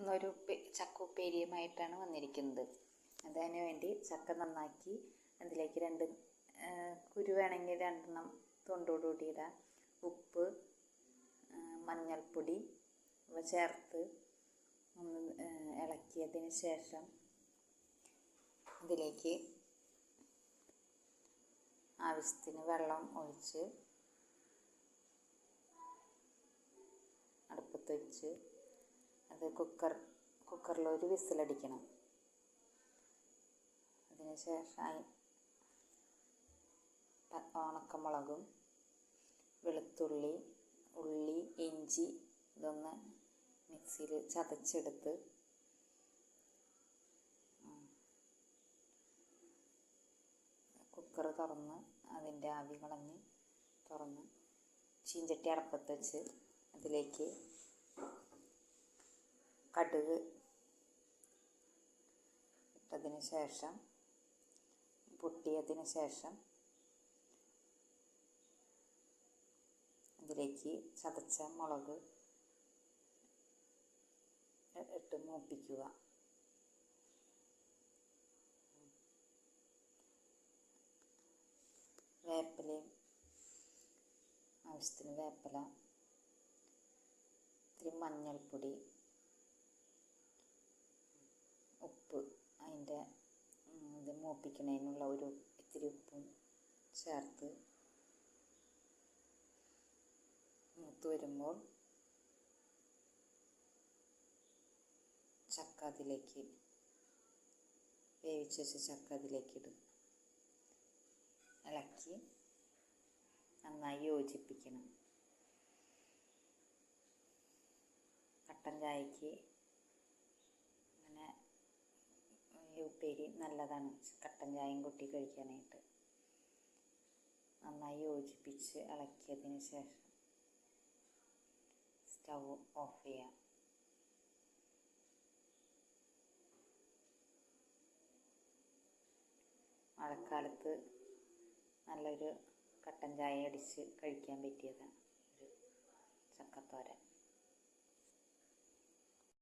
ഇന്നൊരു ചക്ക ഉപ്പേരിയുമായിട്ടാണ് വന്നിരിക്കുന്നത്. അതിന് വേണ്ടി ചക്ക നന്നാക്കി അതിലേക്ക് രണ്ട് കുരു വേണമെങ്കിൽ രണ്ടെണ്ണം തൊണ്ടോടുകൂടി ഇടാം. ഉപ്പ് മഞ്ഞൾപ്പൊടി ഇവ ചേർത്ത് ഒന്ന് ഇളക്കിയതിന് ശേഷം ഇതിലേക്ക് ആവശ്യത്തിന് വെള്ളം ഒഴിച്ച് അടുപ്പത്ത് വെച്ച് അത് കുക്കർ കുക്കറിൽ ഒരു വിസിലടിക്കണം. അതിന് ശേഷം അയി- പ- ഉണക്കമുളകും വെളുത്തുള്ളി ഉള്ളി ഇഞ്ചി ഇതൊന്ന് മിക്സിയിൽ ചതച്ചെടുത്ത് കുക്കർ തുറന്ന് അതിന്റെ ആവി കളഞ്ഞ് തുറന്ന് ചീഞ്ചട്ടി അടപ്പത്ത് വെച്ച് അതിലേക്ക് കടുക് ഇട്ടതിന് ശേഷം പൊട്ടിയതിന് ശേഷം അതിലേക്ക് ചതച്ച മുളക് ഇട്ട് മൂപ്പിക്കുക. വേപ്പിലയും ആവശ്യത്തിന് വേപ്പില ഇത്തിരി മഞ്ഞൾപ്പൊടി ഉപ്പ് അതിന്റെ ഇത് മൂപ്പിക്കണതിനുള്ള ഒരു ഇത്തിരി ഉപ്പും ചേർത്ത് മൂത്ത് വരുമ്പോൾ ചക്ക അതിലേക്ക് വേവിച്ച് വെച്ച ചക്ക അതിലേക്ക് ഇടും. ഇളക്കി നന്നായി യോജിപ്പിക്കണം. കട്ടൻ ചായക്ക് ഉപ്പേരി നല്ലതാണ്. കട്ടൻ ചായയും കൂട്ടി കഴിക്കാനായിട്ട്. നന്നായി യോജിപ്പിച്ച് ഇളക്കിയതിന് ശേഷം സ്റ്റൗ ഓഫ് ചെയ്യാം. മഴക്കാലത്ത് നല്ലൊരു കട്ടൻ ചായ അടിച്ച് കഴിക്കാൻ പറ്റിയതാണ്. ഒരു ചക്കത്തോരൻ.